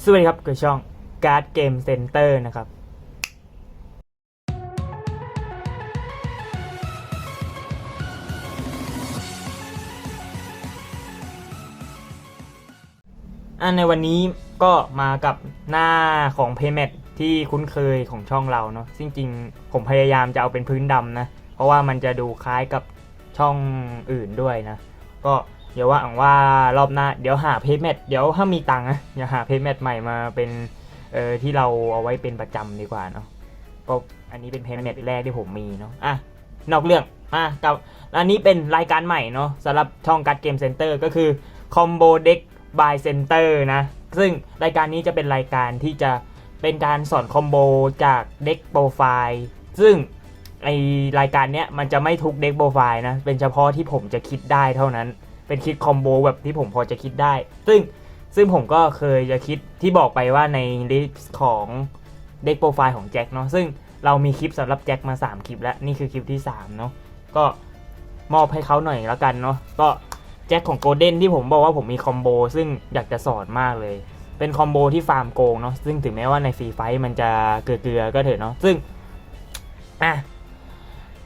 สวัสดีครับกับช่อง Card Game Center นะครับ อันในวันนี้ก็มากับหน้าของ Paymet ที่คุ้นเคยของช่องเราเนาะซึ่งจริงๆ ผมพยายามจะเอาเป็นพื้นดำนะ เพราะว่ามันจะดูคล้ายกับช่องอื่นด้วยนะ ก็ เดี๋ยวว่าอังว่ารอบหน้าเดี๋ยวหา Paymet เดี๋ยวถ้ามีตังค์นะอย่าหา Paymet ใหม่มาเป็นเออที่เราเอาไว้เป็นประจำดีกว่าเนาะก็อันนี้เป็น Paymet แรกที่ผมมีเนาะอะนอกเรื่องอะกับอันนี้เป็นรายการใหม่เนาะสำหรับช่อง Card Game Center ก็คือ Combo Deck by Center นะ ซึ่งรายการนี้จะเป็นรายการที่จะเป็นการสอนคอมโบจากเด็กโปรไฟล์ซึ่งไอรายการเนี้ยมันจะไม่ทุกเด็กโปรไฟล์นะ เป็นเฉพาะที่ผมจะคิดได้เท่านั้น เป็นคิดคอมโบแบบที่ผมพอจะคิดได้ ซึ่งซึ่งผมก็เคยจะคิดที่บอกไปว่าในลิสต์ของเด็กโปรไฟล์ของแจ็คเนาะซึ่งเรามีคลิปสำหรับแจ็คมา 3 คลิปแล้ว นี่คือคลิปที่ 3 เนาะก็มอบให้เขาหน่อยแล้วกันเนาะก็แจ็คของโกลเด้นที่ผมบอกว่าผมมีคอมโบซึ่งอยากจะสอนมากเลย เป็นคอมโบที่ฟาร์มโกงเนาะซึ่งถึงแม้ว่าในฟรีไฟท์มันจะเกลือๆก็เถอะเนาะซึ่งอะ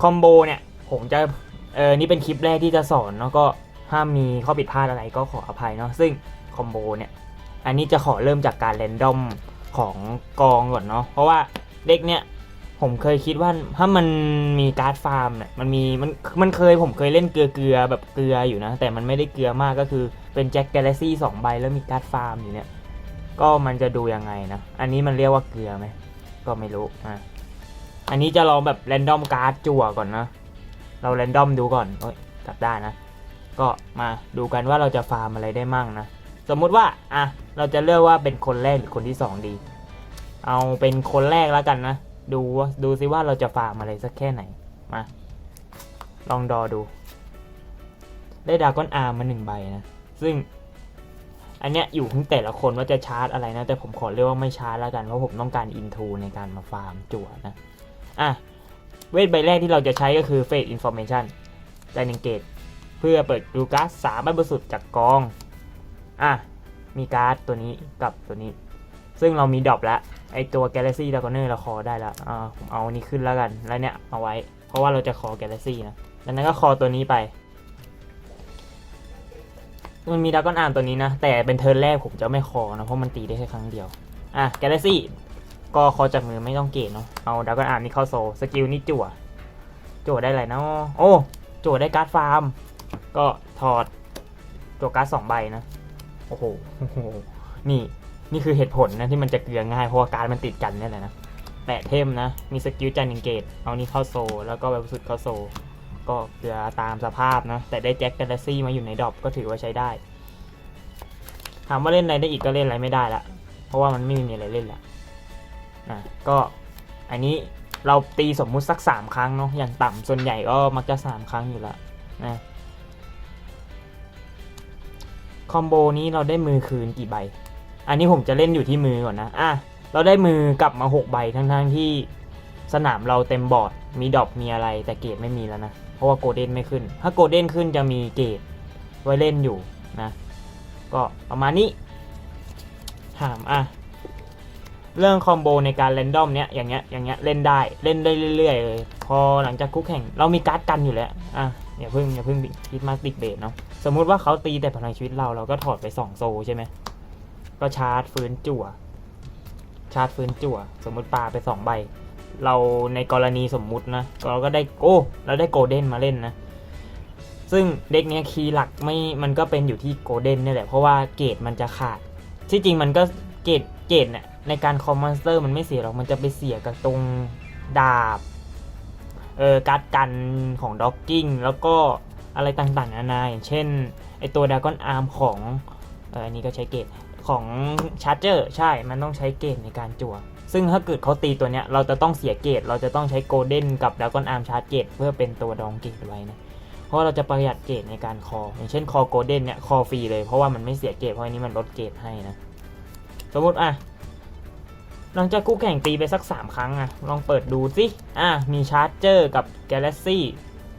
คอมโบเนี่ยผมจะเออนี่เป็นคลิปแรกที่จะสอนเนาะก็ ห้ามีข้อผิดพลาดอะไรก็ขออภัยเนาะซึ่งคอมโบเนี่ย อันนี้จะขอเริ่มจากการแรนดอมของกองก่อนเนาะเพราะว่าเด็กเนี่ยผมเคยคิดว่าถ้ามันมีการ์ดฟาร์มเนี่ยมันมีมันมันเคยผมเคยเล่นเกลือเกลือแบบเกลืออยู่นะ แต่มันไม่ได้เกลือมากก็คือเป็นแจ็คกาแล็ซี่สองใบแล้วมีการ์ดฟาร์มอยู่เนี่ย ก็มันจะดูยังไงนะ อันนี้มันเรียกว่าเกลือไหมก็ไม่รู้อะอันนี้จะลองแบบแรนดอมการ์ดจั่วก่อนนะ เราแรนดอมดูก่อนโอ้ยกลับได้นะ ก็มาดูกันว่าเราจะฟาร์มอะไรได้มั่งนะ สมมุติว่าอะเราจะเลือกว่าเป็นคนแรกหรือคนที่สองดี เอาเป็นคนแรกแล้วกันนะ ดูดูซิว่าเราจะฟาร์มอะไรสักแค่ไหนมาลองดอดู ได้ดาก้อนอาร์มาหนึ่งใบนะ ซึ่ง อันเนี้ยอยู่ที่แต่ละคนว่าจะชาร์จอะไรนะ แต่ผมขอเรียกว่าไม่ชาร์จแล้วกัน เพราะผมต้องการอินทูในการมาฟาร์มจั่วนะ อะ เวทใบแรกที่เราจะใช้ก็คือ Fate Information ใจนึ่งเกต เพื่อเปิดดูการ์ดสามใบบนสุดจากกอง อะ มีการ์ดตัวนี้กับตัวนี้ ซึ่งเรามีดรอปแล้ว ไอตัว Galaxy d r a g o n e r เราคอได้แล้วอ่าผมเอานี้ขึ้นแล้วกัน แล้วเนี่ยเอาไว้ เพราะว่าเราจะคอ Galaxy นะดังนั้นก็คอตัวนี้ไป มันมีด r a ก้อนอาร์มตัวนี้นะ แต่เป็นเทิร์นแรกผมจะไม่คอนะ เพราะมันตีได้แค่ครั้งเดียว อะ Galaxy ก็คอจากมือไม่ต้องเกตเนาะ เอาด r a ก้อนอาร์มนี่เข้าโซ สกิลนี่จั่ว จั่วได้อะไรเนาะโอ้ จั่วได้การ์ดฟาร์ม ก็ถอดตัวการ์ดสองใบนะ โอ้โห นี่ นี่คือเหตุผลนะที่มันจะเกลือง่าย เพราะว่าการ์ดมันติดกันนี่แหละนะ แปะเทมนะ มีสกิลจันนิงเกต เอานี่เข้าโซ แล้วก็แบบสุดเข้าโซ ก็เกลือตามสภาพนะ แต่ได้แจ็คกาแล็กซี่มาอยู่ในดรอปก็ถือว่าใช้ได้ ถามว่าเล่นอะไรได้อีกก็เล่นอะไรไม่ได้ละ เพราะว่ามันไม่มีอะไรเล่นละอะก็อันนี้เราตีสมมุติสักสามครั้งเนาะอย่างต่ำส่วนใหญ่ก็มักจะสามครั้งอยู่ละนะ อมโบนี้เราได้มือคืนกี่ใบ อันนี้ผมจะเล่นอยู่ที่มือก่อนนะ อะ เราได้มือกลับมา 6 ใบทั้งๆที่สนามเราเต็มบอร์ด มีดอปมีอะไรแต่เกรดไม่มีแล้วนะ เพราะว่าโกลเด้นไม่ขึ้น ถ้าโกลเด้นขึ้นจะมีเกรดไว้เล่นอยู่นะ ก็ประมาณนี้ ถามอะ เรื่องคอมโบในการเรนดอมเนี้ย อย่างเงี้ย อย่างเงี้ยเล่นได้ เล่นได้เรื่อยๆเลย พอหลังจากคุกแข่ง เรามีการ์ดกันอยู่แล้ว อะ อย่าเพิ่งอย่าเพิ่งคิดมาติกเบสเนาะ สมมุติว่าเขาตีแต่พลังชีวิตเราเราก็ถอดไปสองโซใช่ไหมก็ชาร์จฟื้นจั่ว ชาร์จฟื้นจั่ว สมมุติปาไปสองใบ เราในกรณีสมมุตินะเราก็ได้โอ้เราได้โกลเด้นมาเล่นนะ ซึ่งเด็กเนี้ยคีย์หลักไม่มันก็เป็นอยู่ที่โกลเด้นนี่แหละเพราะว่าเกรดมันจะขาด ที่จริงมันก็เกรดเกรดเนี่ยในการคอมมอนสเตอร์มันไม่เสียหรอกมันจะไปเสียกับตรงดาบเออการ์ดกันของด็อกกิ้งแล้วก็ อะไรต่างๆนานาอย่างเช่นไอตัวด r a ก้อนอาร์มของเอออันนี้ก็ใช้เกรดของชาร์เจอร์ใช่มันต้องใช้เกรดในการจั่วซึ่งถ้าเกิดเขาตีตัวเนี้ยเราจะต้องเสียเกรดเราจะต้องใช้โกลเด้นกับด r a ก้อนอาร์มชาร์จเกรดเพื่อเป็นตัวดองเกรดไว้นะเพราะเราจะประหยัดเกรดในการคอ อย่างเช่นคอโกลเด้นเนี่ยคอฟรีเลยเพราะว่ามันไม่เสียเกรดเพราะอันนี้มันลดเกรดให้นะสมมติอะหลังจากคู่แข่งตีไปสัก 3 ครั้งอะลองเปิดดูสิอะมีชาร์เจอร์กับ Galaxy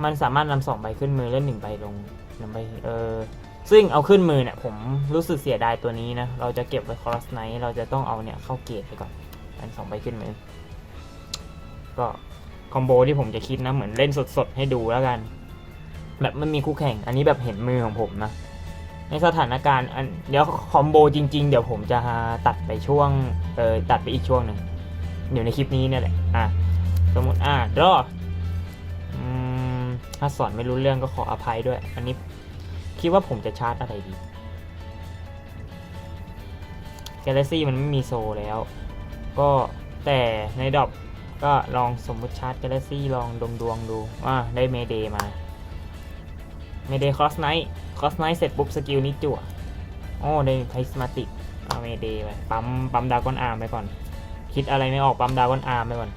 มันสามารถนำสองใบขึ้นมือแล้วหนึ่งใบลงนำใบเออซึ่งเอาขึ้นมือเนี่ยผมรู้สึกเสียดายตัวนี้นะ เราจะเก็บไว้คอร์สไนท์เราจะต้องเอาเนี่ยเข้าเกตไปก่อนอันสองใบขึ้นมือ ก็คอมโบที่ผมจะคิดนะ เหมือนเล่นสดๆ ให้ดูแล้วกัน แบบไม่มีคู่แข่ง อันนี้แบบเห็นมือของผมนะ ในสถานการณ์อันเดี๋ยวคอมโบจริง ๆ เดี๋ยวผมจะตัดไปช่วงเออตัดไปอีกช่วงหนึ่งอยู่ในคลิปนี้เนี่ยแหละอะสมมติอะรอ ถ้าสอนไม่รู้เรื่องก็ขออภัยด้วย อันนี้คิดว่าผมจะชาร์จอะไรดี Galaxy มันไม่มีโซแล้ว ก็แต่ในดอปก็ลองสมมติชาร์จ Galaxy ลองดวงดวงดูอ่าได้เมเดมาเมเดคอสไนท์คอสไนท์เสร็จปุ๊บสกิลนี้จั่วโอ้ได้ไพสมาติกเอาเมเดไปปั๊มปั๊มดากอนอาร์มไปก่อน คิดอะไรไม่ออกปั๊มดากอนอาร์มไปก่อน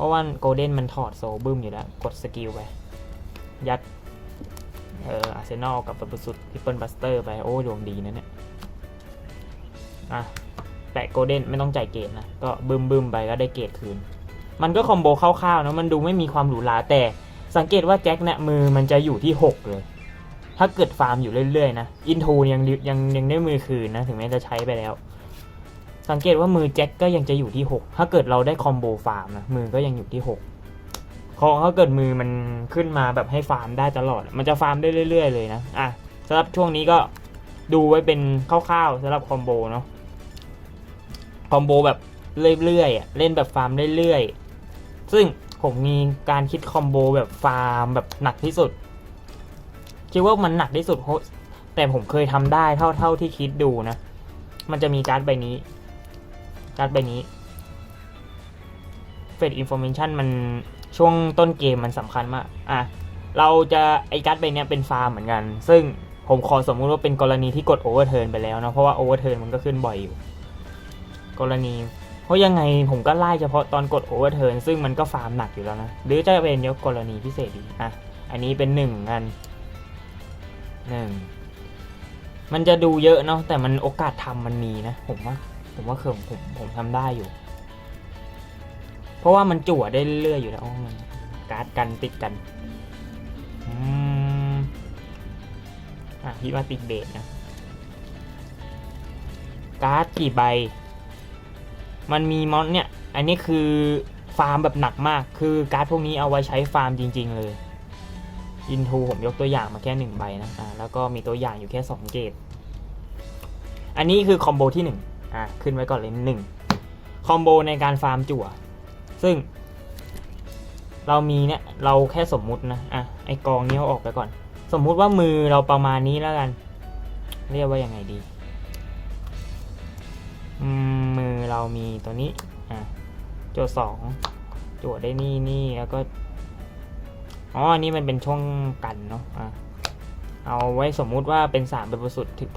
ราะว่าโกลเด้นมันถอดโซบึ้มอยู่แล้ว กดสกิลไป ยัด เอออาร์เซนอลกับประสุดทิปเปิลบัสเตอร์ไป โอ้ดวงดีนะเนี่ย อะ แปะโกลเด้นไม่ต้องจ่ายเกรดนะ ก็บึมบึมๆไปก็ได้เกรดคืน มันก็คอมโบคร่าวๆนะ มันดูไม่มีความหรูหราแต่สังเกตว่าแจ็คเนี่ยมือมันจะอยู่ที่ 6 เลย ถ้าเกิดฟาร์มอยู่เรื่อยๆนะ อินทูยังยังยังได้มือคืนนะ ถึงแม้จะใช้ไปแล้ว สังเกตว่ามือแจ็คก็ยังจะอยู่ที่ 6 ถ้าเกิดเราได้คอมโบฟาร์มนะมือก็ยังอยู่ที่6เพราะถ้าเกิดมือมันขึ้นมาแบบให้ฟาร์มได้ตลอด มันจะฟาร์มได้เรื่อย ๆ เลยนะอะสำหรับช่วงนี้ก็ดูไว้เป็นคร่าวๆสำหรับคอมโบเนาะคอมโบแบบเรื่อยๆอะเล่นแบบฟาร์มเรื่อยๆซึ่งผมมีการคิดคอมโบแบบฟาร์มแบบหนักที่สุดคิดว่ามันหนักที่สุดเพราะแต่ผมเคยทำได้เท่าเท่าที่คิดดูนะ มันจะมีการ์ดใบนี้ การ์ดใบนี้เฟดอินโฟ a t ชันมันช่วงต้นเกมมันสำคัญมาก อะ เราจะไอการ์ดใบนี้เป็นฟาร์มเหมือนกัน ซึ่งผมขอสมมุติว่าเป็นกรณีที่กดโอเวอร์เทิร์นไปแล้วนะ เพราะว่าโอเวอร์เทิร์นมันก็ขึ้นบ่อยอยู่ กรณี เพราะยังไงผมก็ไล่เฉพาะตอนกดโอเวอร์เทิร์นซึ่งมันก็ฟาร์มหนักอยู่แล้วนะ หรือจะเป็นยกกรณีพิเศษดีอะ อันนี้เป็นหนึ่งอันหนึ่งมันจะดูเยอะเนาะแต่มันโอกาสทำมันมีนะผมว่า ผมว่าคือผมผมทำได้อยู่ เพราะว่ามันจั่วได้เรื่อยอยู่แล้วมันการ์ดกันติดกันอืมอะพี่ว่าติดเบสนะการ์ดกี่ใบ มันมีมอนเนี่ย อันนี้คือฟาร์มแบบหนักมาก คือการ์ดพวกนี้เอาไว้ใช้ฟาร์มจริง ๆ เลยอินทูผมยกตัวอย่างมาแค่หนึ่งใบนะ อ่า แล้วก็มีตัวอย่างอยู่แค่สองเกต อันนี้คือคอมโบที่หนึ่ง อ่าขึ้นไว้ก่อนเลยหนึ่งคอมโบในการฟาร์มจั่ว ซึ่ง เรามีเนี่ยเราแค่สมมุตินะอะไอกองนี้เอาออกไปก่อน สมมุติว่ามือเราประมาณนี้แล้วกัน เรียกว่ายังไงดีมือเรามีตัวนี้อะโจทย์สองโจทย์ได้นี่นี่แล้วก็อ๋ออันนี้มันเป็นช่องกันเนาะอะเอาไว้สมมุติว่าเป็นสามเป็นประสุดถึก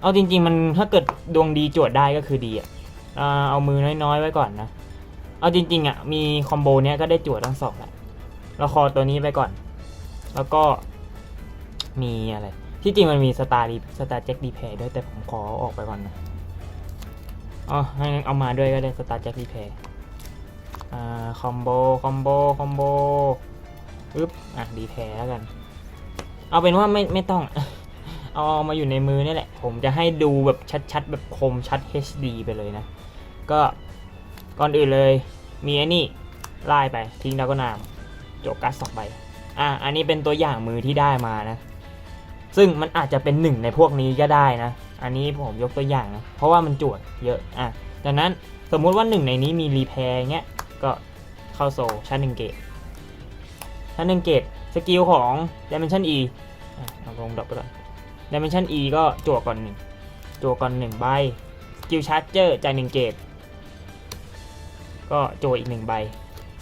เอาจริง ๆ มันถ้าเกิดดวงดีจทย์ได้ก็คือดีอะเอามือน้อยๆไว้ก่อนนะ เอาจริง ๆอะมีคอมโบเนี้ยก็ได้จทย์ทั้งสองแหละเราคอตัวนี้ไปก่อน แล้วก็มีอะไร ที่จริงมันมีสตาร์ดีสตาร์แจ็คดีแพร์ด้วยแต่ผมขอออกไปก่อนนะอ๋องั้นเอามาด้วยก็ได้สตาร์แจ็ครีเพย์อ่าคอมโบคอมโบคอมโบปึ๊บอะรีเพย์แล้วกัน เอาเป็นว่าไม่ไม่ต้อง เอามาอยู่ในมือนี่แหละ ผมจะให้ดูแบบชัดๆ แบบคมชัด HD ไปเลยนะ ก็ก่อนอื่นเลยมีไอ้นี่ไล่ไปทิ้งดาวก็นามโจกกัสสองใบอะอันนี้เป็นตัวอย่างมือที่ได้มานะ ซึ่งมันอาจจะเป็นหนึ่งในพวกนี้ก็ได้นะ อันนี้ผมยกตัวอย่างนะ เพราะว่ามันจวดเยอะอะดังนั้นสมมุติว่าหนึ่งในนี้มีรีแพร์เงี้ยก็เข้าโซลชั้นหนึ่งเกตชั้นหนึ่งเกตสกิลของ Dimension E อะเอาลงดรอปไปก่อน Dimension E ก็จั่วก่อนหนึ่งจั่วก่อนหนึ่งใบสกิลชาร์จเจอร์จ่ายหนึ่งเกตก็จั่วอีกหนึ่งใบ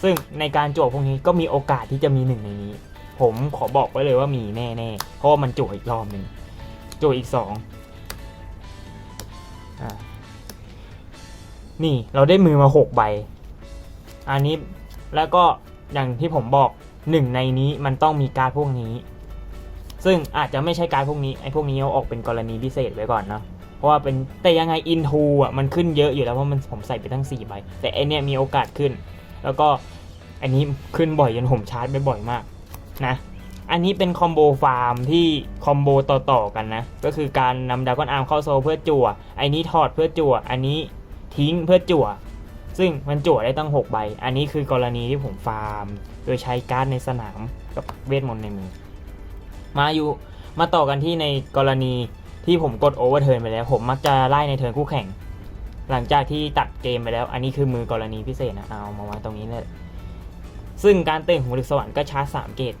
ซึ่งในการจั่วพวกนี้ก็มีโอกาสที่จะมีหนึ่งในนี้ ผมขอบอกไว้เลยว่ามีแน่ๆ เพราะว่ามันจั่วอีกรอบหนึ่งจั่วอีกสองอนี่เราได้มือมาหกใบ อันนี้แล้วก็อย่างที่ผมบอกหนึ่งในนี้มันต้องมีการพวกนี้ ซึ่งอาจจะไม่ใช่การพวกนี้ไอ้พวกนี้เอาออกเป็นกรณีพิเศษไว้ก่อนเนาะเพราะว่าเป็นแต่ยังไงอินทูอะมันขึ้นเยอะอยู่แล้วเพราะมันผมใส่ไปทั้ง4ใบแต่ไอเนี้ยมีโอกาสขึ้น แล้วก็อันนี้ขึ้นบ่อยจนผมชาร์จไปบ่อยมากนะอันนี้เป็นคอมโบฟาร์มที่คอมโบต่อๆกันนะ ก็คือการนำดาก้อนอาร์มเข้าโซเพื่อจั่วอันนี้ถอดเพื่อจั่ว อันนี้ทิ้งเพื่อจั่ว ซึ่งมันจั่วได้ตั้ง 6 ใบ อันนี้คือกรณีที่ผมฟาร์ม โดยใช้การ์ดในสนามกับเวทมนต์ในมือ มาอยู่มาต่อกันที่ในกรณีที่ผมกดโอเวอร์เทิร์นไปแล้ว ผมมักจะไล่ในเทิร์นคู่แข่ง หลังจากที่ตัดเกมไปแล้ว อันนี้คือมือกรณีพิเศษนะเอามาไว้ตรงนี้เลยซึ่งการเต่งของลึกสวรรค์ก็ชาร์จสามเกต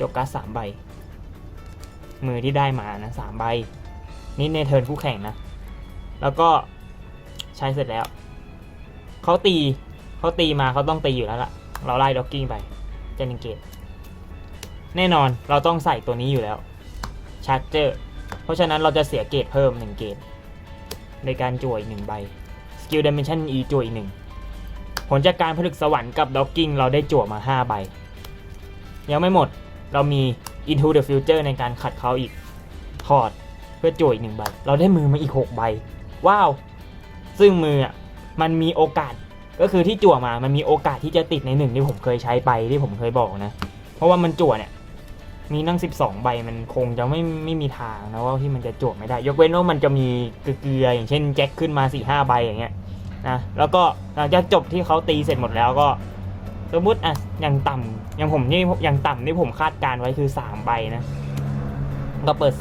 จบการ์ดสามใบ มือที่ได้มานะสามใบ นี่ในเทิร์นคู่แข่งนะ แล้วก็ใช้เสร็จแล้ว เขาตีเขาตีมาเขาต้องตีอยู่แล้วล่ะ เราไล่ด็อกกิ้งไปเจนิงเกต แน่นอนเราต้องใส่ตัวนี้อยู่แล้วชาร์เจอร์เพราะฉะนั้นเราจะเสียเกตเพิ่ม 1 เกตในการจ่วยหนึ่งใบสกิลดิเมนชัน E จ่วยหนึ่งผลจากการผลึกสวรรค์กับด็อกกิ้งเราได้จั่วมา 5 ใบ ยังไม่หมดเรามี Into the Future ในการขัดเขาอีกถอดเพื่อจ่วยอีกหนึ่งใบ เราได้มือมาอีก 6 ใบ ว้าว ซึ่งมืออะมันมีโอกาสก็คือที่จั่วมามันมีโอกาสที่จะติดในหนึ่งที่ผมเคยใช้ไปที่ผมเคยบอกนะ เพราะว่ามันจั่วเนี่ย มีนั่ง 12 ใบมันคงจะไม่ไม่มีทางนะว่าที่มันจะจั่วไม่ได้ ยกเว้นว่ามันจะมีเกลือๆอย่างเช่นแจ็คขึ้นมา4 5ใบอย่างเงี้ยนะแล้วก็หลังจากจบที่เขาตีเสร็จหมดแล้วก็ สมมติอะอย่างต่ำอย่างผมนี่อย่างต่ำที่ผมคาดการไว้คือ 3 ใบนะ ก็เปิด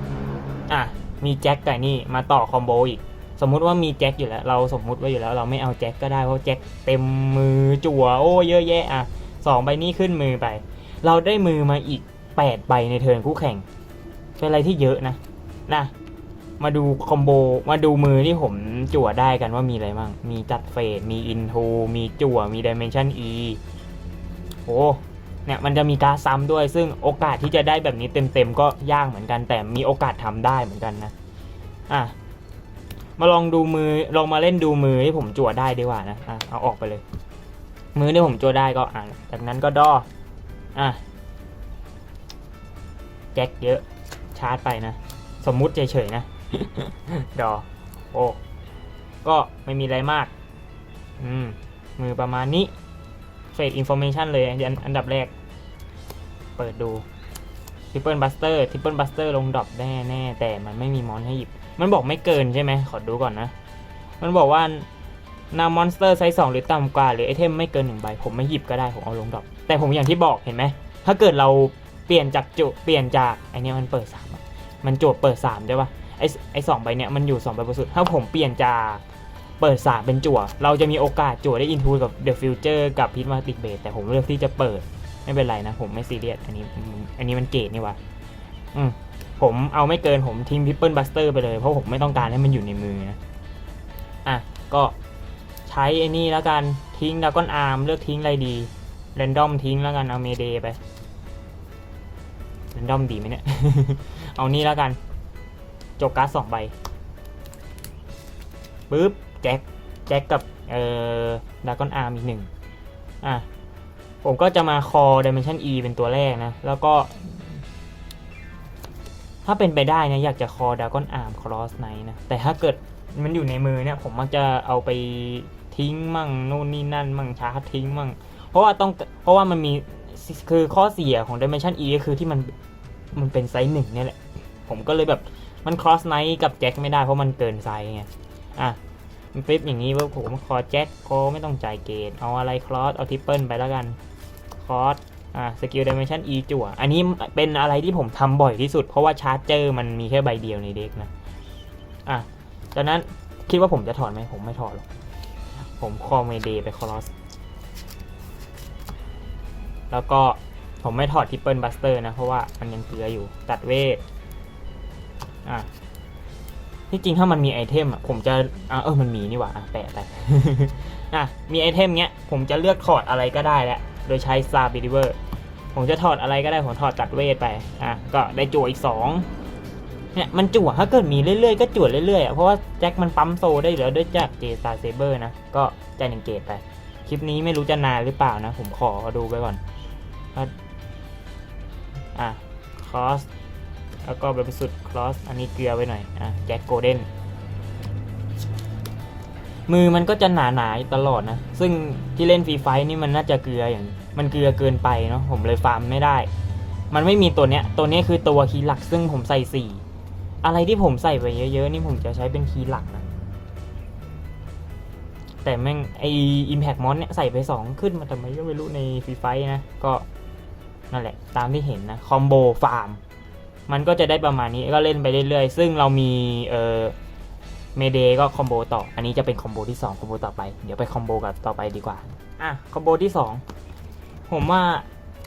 3อะมีแจ็คกับนี่มาต่อคอมโบอีกสมมุติว่ามีแจ็คอยู่แล้ว เราสมมุติไว้อยู่แล้วเราไม่เอาแจ็คก็ได้เพราะแจ็คเต็มมือจั่วโอ้เยอะแยะอะสองใบนี้ขึ้นมือไป เราได้มือมาอีก 8ใบในเทิร์นคู่แข่ง เป็นอะไรที่เยอะนะนะ มาดูคอมโบ มาดูมือที่ผมจั่วได้กันว่ามีอะไรบ้าง มีจัดเฟดมีอินโทมีจั่ว มีดิเมนชัน E โอ้เนี่ยมันจะมีการซ้ำด้วย ซึ่งโอกาสที่จะได้แบบนี้เต็มๆก็ยากเหมือนกัน แต่มีโอกาสทำได้เหมือนกันนะ อะ มาลองดูมือ ลองมาเล่นดูมือที่ผมจั่วได้ดีกว่านะ อะ เอาออกไปเลย มือที่ผมจั่วได้ก็อะจากนั้นก็ดออะ แจ็คเยอะชาร์จไปนะ สมมุติเฉยๆนะ ดอ โอ้ ก็ไม่มีอะไรมาก อืม มือประมาณนี้เฟดอินโฟเมชันเลยอันอันดับแรก เปิดดูทริปเปิลบัสเตอร์ทริปเปิลบัสเตอร์ลงดรอปแน่แน่แต่มันไม่มีมอนให้หยิบ มันบอกไม่เกินใช่ไหมขอดูก่อนนะ มันบอกว่านำมอนสเตอร์ไซส์สองหรือต่ำกว่า หรือไอเทมไม่เกินหนึ่งใบ ผมไม่หยิบก็ได้ ผมเอาลงดรอปแต่ผมอย่างที่บอกเห็นไหม ถ้าเกิดเรา เปลี่ยนจากจุเปลี่ยนจากไอเนี้ยมันเปิดสามมันจทย์เปิดสามใช่ปะไอไอสองใบเนี้ยมันอยู่สองใบบนสุดถ้าผมเปลี่ยนจากเปิดสามเป็นจั่ว เราจะมีโอกาสจั่วได้อินทูกับเดอะฟิวเจอร์กับพิทมาติกเบสแต่ผมเลือกที่จะเปิดไม่เป็นไรนะ ผมไม่ซีเรียสอันนี้อันนี้มันเกรดนี่วะอืมผมเอาไม่เกินผมทิ้งพิปเปิลบัสเตอร์ไปเลย เพราะผมไม่ต้องการให้มันอยู่ในมือนะอะ ก็ใช้ไอ้นี่แล้วกันทิ้งดากอนอาร์มเลือกทิ้งอะไรดีเรนดอมทิ้งแล้วกันเอาเมเดไป เรนดอมดีไหมเนี่ย เอานี่แล้วกัน โจบการ์ดสองใบปึ๊บแจ็คแจ็คกับเอ่อดากอนอาร์มอีกหนึ่งอะ ผมก็จะมาคอ Dimension E เป็นตัวแรกนะ แล้วก็ ถ้าเป็นไปได้นะอยากจะคอ Dragon Arm Cross Knight นะ แต่ถ้าเกิดมันอยู่ในมือเนี่ย ผมมักจะเอาไปทิ้งมั่งนู่นนี่นั่น มั่งชาร์จทิ้งมั่ง เพราะว่าต้องเพราะว่ามันมี คือข้อเสียของ Dimension E ก็คือที่มันมันเป็นไซส์หนึ่งเนี่ยแหละ ผมก็เลยแบบมัน Cross Knight กับแจ็คไม่ได้เพราะมันเกินไซส์ไง อะ มันฟิปอย่างนี้ว่าผมคอแจ็คคอไม่ต้องจ่ายเกต เอาอะไรคลอสเอาทิปเปิลไปแล้วกันคอสอ่าสกิลดิเมนชัน E จั่ว อันนี้เป็นอะไรที่ผมทำบ่อยที่สุด เพราะว่าชาร์จเจอร์มันมีแค่ใบเดียวในเด็กนะ อะจากนั้นคิดว่าผมจะถอดไหมผมไม่ถอดหรอกผมคอเมเดไปคอส แล้วก็ผมไม่ถอดทิปเปิลบัสเตอร์นะ เพราะว่ามันยังเกลืออยู่ตัดเวทอะที่จริงถ้ามันมีไอเทมอะผมจะอะเออมันมีนี่หว่าอะแปะไปอะมีไอเทมเนี้ยผมจะเลือกถอดอะไรก็ได้แล้วโดยใช้ซาบิลิเวอร์ผมจะถอดอะไรก็ได้ผมถอดตัดเวทไปอะก็ได้จั่วอีกสองเนี่ยมันจั่วถ้าเกิดมีเรื่อยๆก็จั่วเรื่อยๆอะเพราะว่าแจ็คมันปั๊มโซได้แล้วด้วยจากเจสตาเซเบอร์นะก็ใจหนึ่งเกตไป คลิปนี้ไม่รู้จะนานหรือเปล่านะ ผมขอดูไปก่อน อะคอสแล้วก็แบบสุดคลอสอันนี้เกลือไว้หน่อย อะแจ็คโกลเด้น มือมันก็จะหนาๆตลอดนะ ซึ่งที่เล่นฟรีไฟนี่มันน่าจะเกลืออย่าง มันเกลือเกินไปเนาะ ผมเลยฟาร์มไม่ได้ มันไม่มีตัวเนี้ย ตัวเนี้ยคือตัวคีย์หลัก ซึ่งผมใส่สี่ อะไรที่ผมใส่ไปเยอะๆ นี่ผมจะใช้เป็นคีย์หลักนะ แต่แม่งไอ Impact Mon เนี่ยใส่ไป2ขึ้นมาทำไมก็ไม่รู้ในฟรีไฟนะ ก็ นั่นแหละ ตามที่เห็นนะคอมโบฟาร์มมันก็จะได้ประมาณนี้ก็เล่นไปเรื่อยๆ ซึ่งเรามีเออเมเดก็คอมโบต่อ อันนี้จะเป็นคอมโบที่2คอมโบต่อไป เดี๋ยวไปคอมโบกับต่อไปดีกว่า อะคอมโบที่ 2 ผมว่า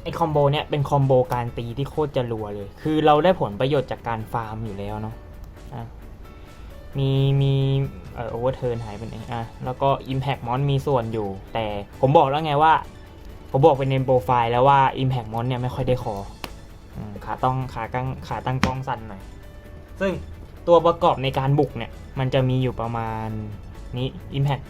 ไอคอมโบเนี่ยเป็นคอมโบการตีที่โคตรจะรัวเลย คือเราได้ผลประโยชน์จากการฟาร์มอยู่แล้วเนาะ อะ มีมีเอ่อโอเวอร์เทิร์นหายไปไหนอะ แล้วก็ Impact Mon มีส่วนอยู่ แต่ผมบอกแล้วไงว่า ผมบอกเป็นในโปรไฟล์แล้วว่า Impact Mon เนี่ยไม่ค่อยได้คอขาต้องขาตั้งขาตั้งกล้องสั้นหน่อย ซึ่งตัวประกอบในการบุกเนี่ย มันจะมีอยู่ประมาณนี้ Impact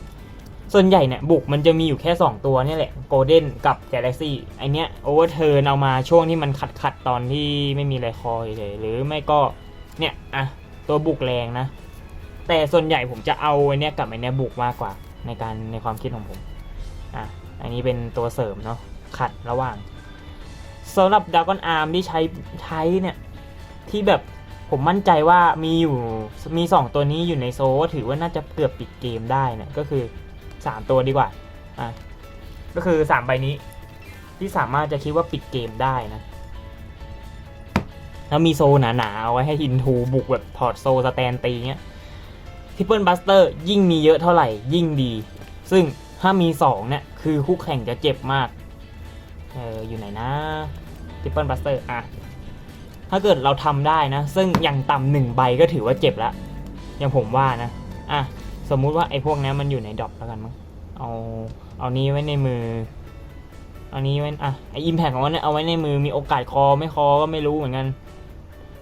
ส่วนใหญ่เนี่ยบุกมันจะมีอยู่แค่ 2 ตัวเนี่ยแหละ Golden กับ Galaxy ไอเนี้ย Overturn เอามาช่วงที่มันขัดขัดตอนที่ไม่มีอะไรคอเฉยหรือไม่ก็เนี่ยอะตัวบุกแรงนะ แต่ส่วนใหญ่ผมจะเอาไอเนี้ยกับไอเนี้ยบุกมากกว่าในการในความคิดของผมอะ อันนี้เป็นตัวเสริมเนาะขัดระหว่างสำหรับด a กอนอาร์มที่ใช้ใช้เนี่ย ที่แบบผมมั่นใจว่ามีอยู่มี 2 ตัวนี้อยู่ในโซถือว่าน่าจะเกือบปิดเกมได้เนี่ยก็คือ 3 ตัวดีกว่าอะก็คือ 3 ใบนี้ ที่สามารถจะคิดว่าปิดเกมได้นะแล้วมีโซหนาๆเอาไว้ให้ฮินทูบุกแบบถอดโซสแตนตีเงี้ยทิปเปิลบัสเตอร์ยิ่งมีเยอะเท่าไหร่ยิ่งดี ซึ่ง ถ้ามี 2 เนี่ย คือคู่แข่งจะเจ็บมาก เอออยู่ไหนนะทิปเปิลบัสเตอร์อะ ถ้าเกิดเราทำได้นะ ซึ่งอย่างต่ำหนึ่งใบก็ถือว่าเจ็บแล้วอย่างผมว่านะ อะ สมมุติว่าไอ้พวกนี้มันอยู่ในดรอปแล้วกันมั้งเอาเอานี้ไว้ในมือเอานี้ไว้อะไออิมแพคของมันเนี่ยเอาไว้ในมือมีโอกาสคอไม่คอก็ไม่รู้เหมือนกัน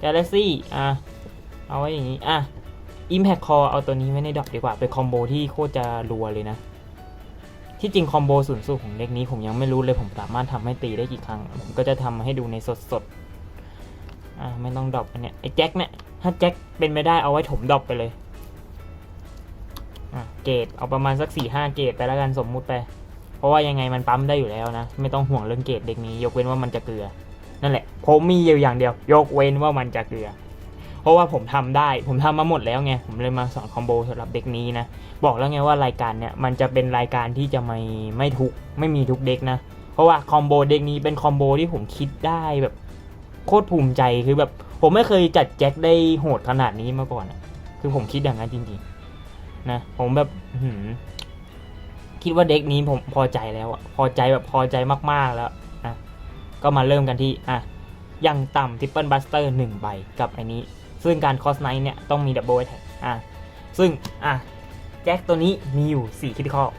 Galaxy อะเอาไว้อย่างนี้อะ Impact Core เอาตัวนี้ไว้ในดรอปดีกว่าเป็นคอมโบที่โคตรจะรัวเลยนะ ที่จริงคอมโบสูงสุดของเด็กนี้ผมยังไม่รู้เลยผมสามารถทำให้ตีได้กี่ครั้ง ผมก็จะทำให้ดูในสดสดๆอะไม่ต้องดรอปอันเนี้ยไอ้แจ็คเนี่ยถ้าแจ็คเป็นไม่ได้เอาไว้ถมดรอปไปเลยอะเกรดเอาประมาณสักสี่ห้าเกรดไปแล้วกันสมมุติไป เพราะว่ายังไงมันปั๊มได้อยู่แล้วนะ ไม่ต้องห่วงเรื่องเกรดเด็กนี้ ยกเว้นว่ามันจะเกลือ นั่นแหละ ผมมีอยู่อย่างเดียว ยกเว้นว่ามันจะเกลือ ราะว่าผมทำได้ ผมทำมาหมดแล้วไง ผมเลยมาสอนคอมโบสำหรับเด็กนี้นะ บอกแล้วไงว่ารายการเนี่ยมันจะเป็นรายการที่จะไม่ไม่ทุกไม่มีทุกเด็กนะ เพราะว่าคอมโบเด็กนี้เป็นคอมโบที่ผมคิดได้แบบโคตรภูมิใจคือแบบผมไม่เคยจัดแจ็คได้โหดขนาดนี้มาก่อนอะคือผมคิดอย่างนั้นจริงๆนะผมแบบหืคิดว่าเด็กนี้ผมพอใจแล้วอะพอใจแบบพอใจมากๆแล้วนะก็มาเริ่มกันที่อะยังต่ำทริปเปิลบัสเตอร์หนึ่งใบกับไอ้นี้ ซึ่งการคอสไนท์เนี่ยต้องมีดับเบิลแอท็กอะซึ่งอะแจ็คตัวนี้มีอยู่ 4คิด i คอล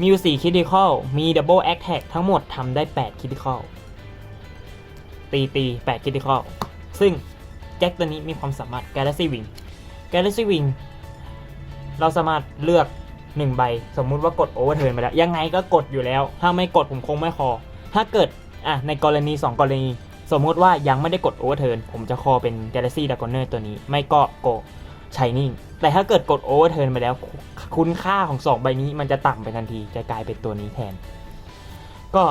มีอยู่ 4คิด i คอลมี Double a t t a c k ทั้งหมดทำได้ 8คิด i คอลตีตี8คิด i คอลซึ่งแจ็คตัวนี้มีความสามารถ Galaxy Wing Galaxy Wing เราสามารถเลือก 1 ใบ สมมุติว่ากด Overturn ไปแล้ว ยังไงก็กดอยู่แล้ว ถ้าไม่กดผมคงไม่คอ ถ้าเกิดอะในกรณี 2 กรณี สมมุติว่ายังไม่ได้กด Overturn ผมจะคอเป็น Galaxy Dragoner ตัวนี้ ไม่ก็โกชายนิ่งแต่ถ้าเกิดกดโอเวอร์เทิร์นไปแล้ว คุณค่าของ 2 ใบนี้มันจะต่ำไปทันทีจะกลายเป็นตัวนี้แทน ก็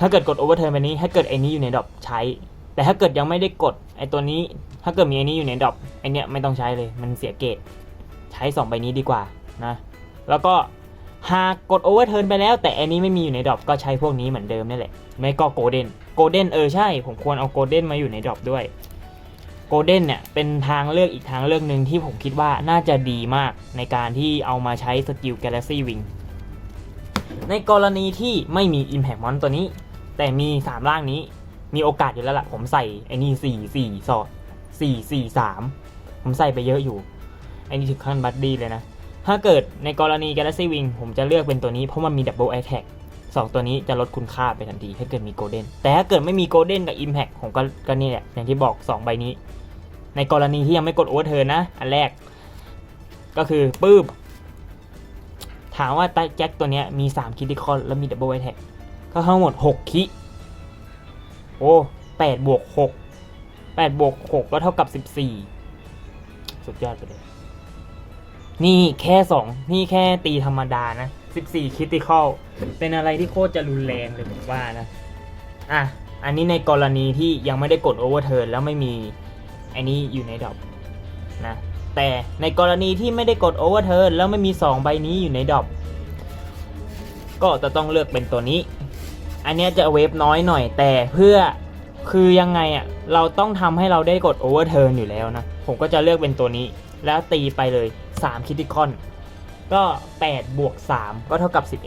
ถ้าเกิดกดโอเวอร์เทิร์นไปนี้ ถ้าเกิดไอ้นี้อยู่ในดรอปใช้ แต่ถ้าเกิดยังไม่ได้กดไอ้ตัวนี้ ถ้าเกิดมีไอ้นี้อยู่ในดรอปไอ้เนี้ยไม่ต้องใช้เลยมันเสียเกรดใช้ 2 ใบนี้ดีกว่านะแล้วก็หากกดโอเวอร์เทิร์นไปแล้ว แต่อันนี้ไม่มีอยู่ในดรอปก็ใช้พวกนี้เหมือนเดิมนี่แหละ ไม่ก็โกลเด้น โกลเด้นเออใช่ ผมควรเอาโกลเด้นมาอยู่ในดรอปด้วยโกลเด้นเนี่ยเป็นทางเลือกอีกทางเลือกหนึ่งที่ผมคิดว่าน่าจะดีมากในการที่เอามาใช้สกิล Galaxy Wing ในกรณีที่ไม่มี Impact Mon ตัวนี้ แต่มี 3 ร่างนี้มีโอกาสอยู่แล้วล่ะ ผมใส่ไอ้นี่ 4 4สอด4 4 3 ผมใส่ไปเยอะอยู่ ไอ้นี่ถึงขั้นบัดดี้เลยนะ ถ้าเกิดในกรณี Galaxy Wing ผมจะเลือกเป็นตัวนี้เพราะมันมี Double Attack สองตัวนี้จะลดคุณค่าไปทันทีถ้าเกิดมีโกลเด้นแต่ถ้าเกิดไม่มีโกลเด้นกับ Impact ผมก็ก็นี่แหละอย่างที่บอก 2 ใบนี้ ในกรณีที่ยังไม่กดโอเวอร์เทิร์นนะอันแรก ก็คือปื้มถามว่าแจ็คตัวนี้มี 3 คิดิคอลแล้วมีดับเบิลไอแท็กก็ทั้งหมด 6 คิโอ้8บวก6 8บวก6ก็เท่ากับ 14 สุดยอดไปเลย นี่แค่ 2 นี่แค่ตีธรรมดานะ 14คิติคอลเป็นอะไรที่โคตรจะรุนแรงเลยผมว่านะ อะ อันนี้ในกรณีที่ยังไม่ได้กดโอเวอร์เทิร์นแล้วไม่มีไอ้นี้อยู่ในดรอปนะ แต่ในกรณีที่ไม่ได้กดโอเวอร์เทิร์นแล้วไม่มี 2 ใบนี้อยู่ในดรอปก็จะต้องเลือกเป็นตัวนี้ อันนี้จะเวฟน้อยหน่อยแต่เพื่อคือยังไงอะเราต้องทำให้เราได้กดโอเวอร์เทิร์นอยู่แล้วนะ ผมก็จะเลือกเป็นตัวนี้ แล้วตีไปเลย3คิติคอน ก็8บวก3ก็เท่ากับ 11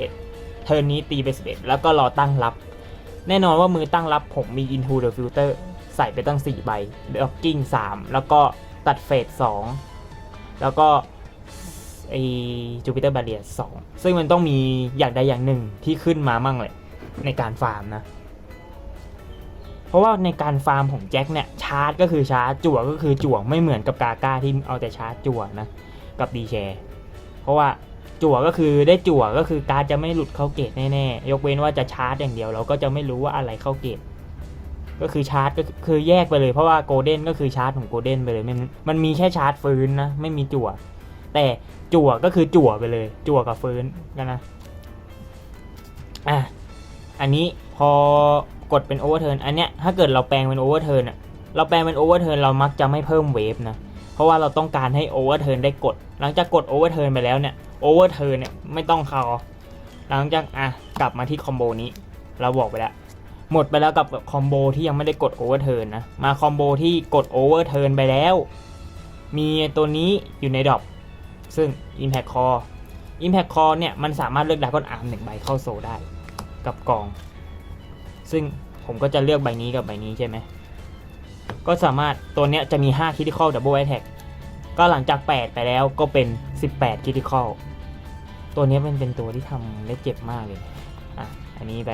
เทิร์นนี้ตีไป 11 แล้วก็รอตั้งรับ แน่นอนว่ามือตั้งรับผมมี Into the Filter ใส่ไปตั้ง 4 ใบ Docking 3 แล้วก็ตัดเฟส2แล้วก็ไอ Jupiter Barrier 2ซึ่งมันต้องมีอย่างใดอย่างหนึ่งที่ขึ้นมามั่งเลยในการฟาร์มนะ เพราะว่าในการฟาร์มของแจ็คเนี่ยชาร์จก็คือชาร์จจั่วก็คือจั่วไม่เหมือนกับกาก้าที่เอาแต่ชาร์จจั่วนะ กับดีแชร์ เพราะว่าจั่วก็คือได้จั่วก็คือการจะไม่หลุดเข้าเกตแน่ๆ ยกเว้นว่าจะชาร์จอย่างเดียว เราก็จะไม่รู้ว่าอะไรเข้าเกต ก็คือชาร์จก็คือแยกไปเลยเพราะว่าโกลเด้นก็คือชาร์จของโกลเด้นไปเลยมันมันมีแค่ชาร์จฟื้นนะไม่มีจั่ว แต่จั่วก็คือจั่วไปเลย จั่วกับฟื้นกันนะอะอันนี้พอกดเป็นโอเวอร์เทิร์นอันเนี้ยถ้าเกิดเราแปลงเป็นโอเวอร์เทิร์นอะเราแปลงเป็นโอเวอร์เทิร์นเรามักจะไม่เพิ่มเวฟนะเพราะว่าเราต้องการให้โอเวอร์เทิร์นได้กด หลังจากกดโอเวอร์เทิร์นไปแล้วเนี่ยโอเวอร์เทิร์นเนี่ยไม่ต้องเข้าหลังจากอะกลับมาที่คอมโบนี้ เราบอกไปแล้วหมดไปแล้วกับคอมโบที่ยังไม่ได้กดโอเวอร์เทิร์นนะ มาคอมโบที่กดโอเวอร์เทิร์นไปแล้ว มีตัวนี้อยู่ในดรอปซึ่ง Impact Core Impact Core เนี่ย มันสามารถเลือกดาก้อนอาร์มหนึ่งใบเข้าโซได้กับกอง ซึ่งผมก็จะเลือกใบนี้กับใบนี้ใช่ไหม ก็สามารถตัวเนี้ยจะมี 5 Critical Double Attack ก็หลังจาก 8 ไปแล้วก็เป็น 18 Critical ตัวนี้มันเป็นตัวที่ทำได้เจ็บมากเลย อะ อันนี้ไป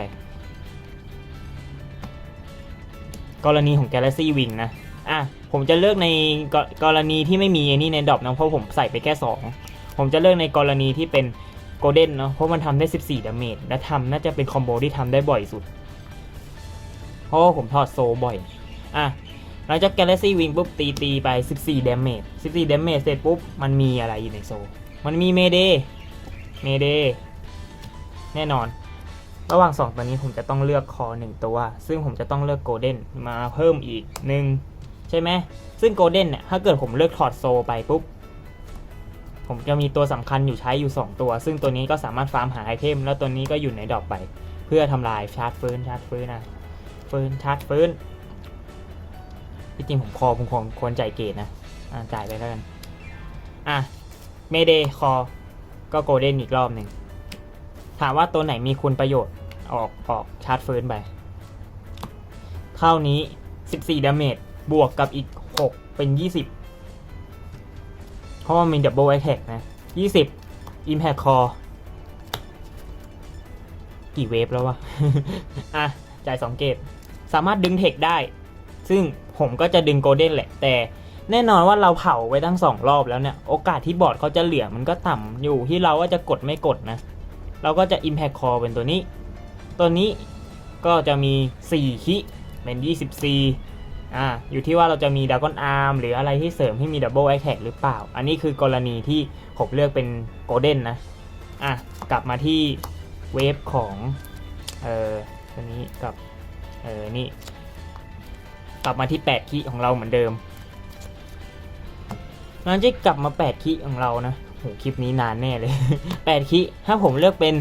กรณีของ Galaxy Wing นะ อะ ผมจะเลือกในกกรณีที่ไม่มีไอ้นี่ในดรอปนะเพราะผมใส่ไปแค่ 2 ผมจะเลือกในกรณีที่เป็น Golden เนาะเพราะมันทำได้ 14ดาเมจและทำน่าจะเป็นคอมโบที่ทำได้บ่อยสุด เพราะผมถอดโซบ่อย อะ หลังจาก Galaxy Wing ปุ๊บตีตีไป 14 damage 14 damage เสร็จปุ๊บ มันมีอะไรอยู่ในโซ มันมีเมเดเมเดแน่นอน ระหว่าง 2 ตัวนี้ผมจะต้องเลือกคอ 1 ตัว ซึ่งผมจะต้องเลือกโกลเด้นมาเพิ่มอีกหนึ่งใช่ไหม ซึ่งโกลเด้นเนี่ย ถ้าเกิดผมเลือกถอดโซไปปุ๊บ ผมจะมีตัวสำคัญอยู่ใช้อยู่ 2 ตัว ซึ่งตัวนี้ก็สามารถฟาร์มหาไอเทม แล้วตัวนี้ก็อยู่ในดอปไป เพื่อทำลายชาร์จฟื้นชาร์จฟื้นนะฟื้นชาร์จฟื้น ที่จริงผมคอผมควรควรจ่ายเกตนะ อ่าจ่ายไปแล้วกัน อะเมเดคอ ก็โกลเด้นอีกรอบหนึ่ง ถามว่าตัวไหนมีคุณประโยชน์ ออกออกชาร์จฟื้นไปเท่านี้ 14ดาเมจบวกกับอีก 6 เป็น 20 เพราะว่ามีดับเบิลไอแทกนะ 20 Impact Core กี่เวฟแล้ววะ อะ จ่าย 2 เกต สามารถดึงเทคได้ ซึ่ง ผมก็จะดึงโกลเด้นแหละ แต่แน่นอนว่าเราเผาไว้ทั้งสองรอบแล้วเนี่ย โอกาสที่บอร์ดเขาจะเหลือมันก็ต่ำอยู่ที่เราว่าจะกดไม่กดนะ เราก็จะ Impact Core เป็นตัวนี้ ตัวนี้ก็จะมี 4 คิเป็น 24อ่าอยู่ที่ว่าเราจะมีด r a กอนอาร์มหรืออะไรที่เสริมให้มี Double Attack หรือเปล่า อันนี้คือกรณีที่ผมเลือกเป็นโกลเด้นนะอะกลับมาที่เวฟของเอ่อตัวนี้กับเออนี่ กลับมาที่8คีของเราเหมือนเดิมหลังจากกลับมา8คีของเรานะโหคลิปนี้นานแน่เลย8คีถ้าผมเลือกเป็น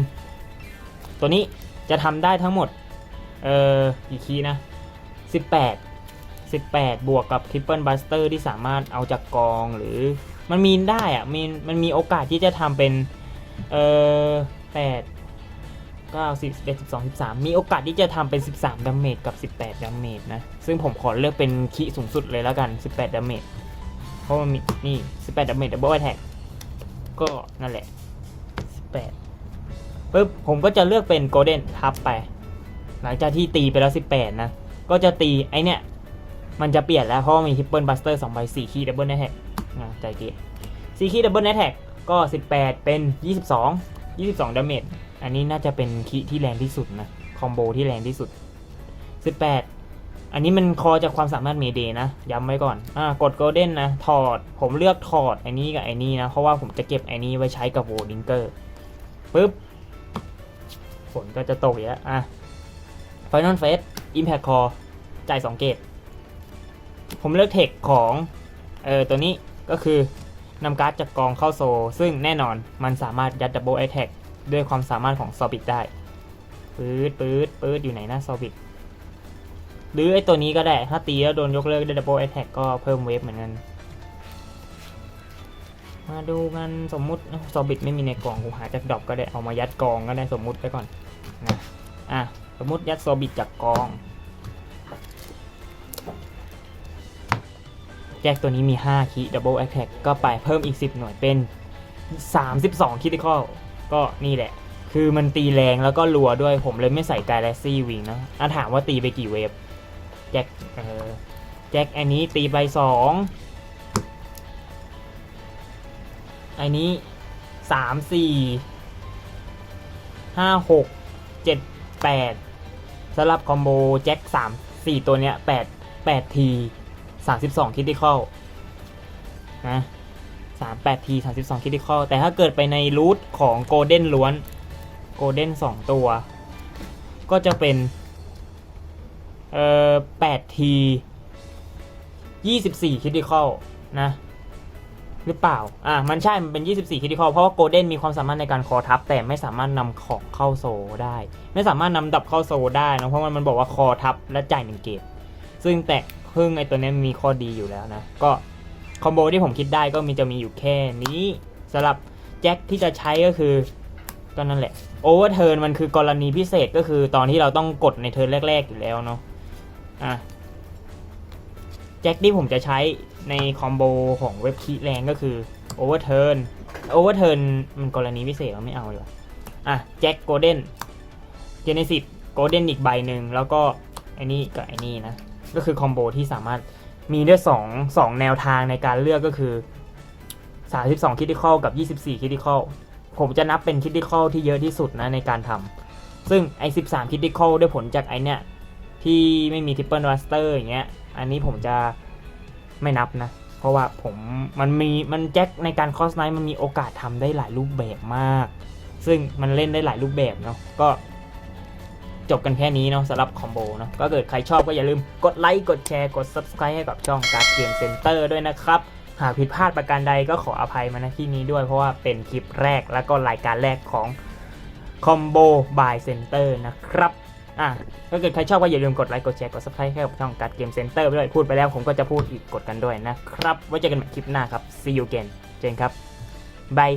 ตัวนี้จะทำได้ทั้งหมด เอ่อกี่คีนะ 18 18 บวกกับ Triple Buster ที่สามารถเอาจากกองหรือมันมีได้อะมีมันมีโอกาสที่จะทำเป็น เอ่อ8 9 10 11 12 13 มีโอกาสที่จะทำเป็น 13ดาเมจกับ 18ดาเมจนะ ซึ่งผมขอเลือกเป็นคีสูงสุดเลยแล้วกัน 18ดาเมจเพราะมันมีนี่ 18ดาเมจดับเบิลแท็กก็นั่นแหละ 18ปึ๊บผมก็จะเลือกเป็นโกลเด้นทับไป หลังจากที่ตีไปแล้ว 18 นะ ก็จะตีไอเนี้ยมันจะเปลี่ยนแล้ว เพราะมีทิปเปิลบัสเตอร์2ใบ4คีดับเบิลแท็กนะใจเกต4คีย์ดับเบิลแท็กก็ 18 เป็น 22 22ดาเมจ อันนี้น่าจะเป็นคีที่แรงที่สุดนะคอมโบที่แรงที่สุด 18 อันนี้มันคอจากความสามารถเมเดนะ ย้ำไว้ก่อนอ่ากดโกลเด้นนะถอด ผมเลือกถอดไอ้นี้กับไอ้นี้นะ เพราะว่าผมจะเก็บไอ้นี้ไว้ใช้กับโวดิงเกอร์ปึ๊บฝนก็จะตกอีกแล้วอะ Final Face Impact Core จ่าย 2 เกต ผมเลือกเทคของเออตัวนี้ก็คือนำการ์ดจากกองเข้าโซ ซึ่งแน่นอนมันสามารถยัดดับเบิลไอแท็ก ด้วยความสามารถของซอบิ t ได้ปื๊ดปื๊ดปื๊ดอยู่ไหนนะซอบิ t หรือไอตัวนี้ก็ได้ ถ้าตีแล้วโดนยกเลิกได้ดับเบิลไอแท็กก็เพิ่มเวฟเหมือนกัน มาดูกันสมมุติซอบิ t ไม่มีในกล่องกูหาจากดรอปก็ได้ เอามายัดกองก็ได้สมมุติไปก่อนนะอะสมมุติยัดซอบิ t จากกองแจ็คตัวนี้มี 5คีดับเบิลแอคแท็กก็ไปเพิ่มอีก 10 หน่วยเป็น 32คิด i คอล ก็นี่แหละ คือมันตีแรงแล้วก็รัวด้วยผมเลยไม่ใส่กาแลซี่วิงนะอะถามว่าตีไปกี่เวฟแจ็คเออแจ็คอันนี้ตีไป2อันนี้3 4 5 6 7 8สลับคอมโบแจ็ค3 4ตัวเนี้ย8 8ที32คิด i คอลนะ 38 ที 32 คิด i คอลแต่ถ้าเกิดไปในรูทของโกลเด้นล้วนโกลเด้น2ตัว ก็จะเป็นเอ่อ8ที 24 คิด i คอลนะหรือเปล่า อะ มันใช่ มันเป็น 24 คิด i คอลเพราะว่าโกลเด้นมีความสามารถในการคอทับ แต่ไม่สามารถนำของเข้าโซได้ ไม่สามารถนำดับเข้าโซได้นะ เพราะว่ามันบอกว่าคอทับและจ่ายหนึ่งเกตซึ่งแต่พึ่งไอตัวนี้มีข้อดีอยู่แล้วนะ ก็ คอมโบที่ผมคิดได้ก็มีจะมีอยู่แค่นี้สำหรับแจ็คที่จะใช้ก็คือก็นั่นแหละโอเวอร์เทิร์นมันคือกรณีพิเศษก็คือตอนที่เราต้องกดในเทิร์นแรก ๆ อยู่แล้วเนาะอะแจ็คที่ผมจะใช้ในคอมโบของเว็บคีแรงก็คือโอเวอร์เทิร์นโอเวอร์เทิร์นมันกรณีพิเศษเราไม่เอาเลยอะแจ็คโกลเด้นเจเนซิสโกลเด้นอีกใบหนึ่งแล้วก็ไอ้นี่กับไอ้นี่นะก็คือคอมโบที่สามารถ มีได้2 2แนวทางในการเลือกก็คือ 32คิด i คอลกับ 24คิด i คอลผมจะนับเป็นคิด i คอลที่เยอะที่สุดนะในการทำซึ่งไอ้13คิด i คอลได้ผลจากไอเนี้ยที่ไม่มีทิปเปิลวัสเตอร์อย่างเงี้ย อันนี้ผมจะไม่นับนะ เพราะว่าผมมันมีมันแจ็คในการคอสไนท์มันมีโอกาสทำได้หลายรูปแบบมาก ซึ่งมันเล่นได้หลายรูปแบบเนาะ ก็ จบกันแค่นี้เนาะสำหรับคอมโบเนาะก็เกิดใครชอบก็อย่าลืมกดไลค์กดแชร์กด Subscribe ให้กับช่องการ์ดเกมเซ็นเตอร์ด้วยนะครับหากผิดพลาดประการใดก็ขออภัยมาณที่นี้ด้วยเพราะว่าเป็นคลิปแรกแล้วก็รายการแรกของคอมโบบายเซ็นเตอร์นะครับอะถ้าเกิดใครชอบก็อย่าลืมกดไลค์กดแชร์กด Subscribe ให้กับช่องการ์ดเกมเซ็นเตอร์ด้วยพูดไปแล้วผมก็จะพูดอีกกดกันด้วยนะครับ ไว้เจอกันใหม่คลิปหน้าครับ see you again เจนครับบาย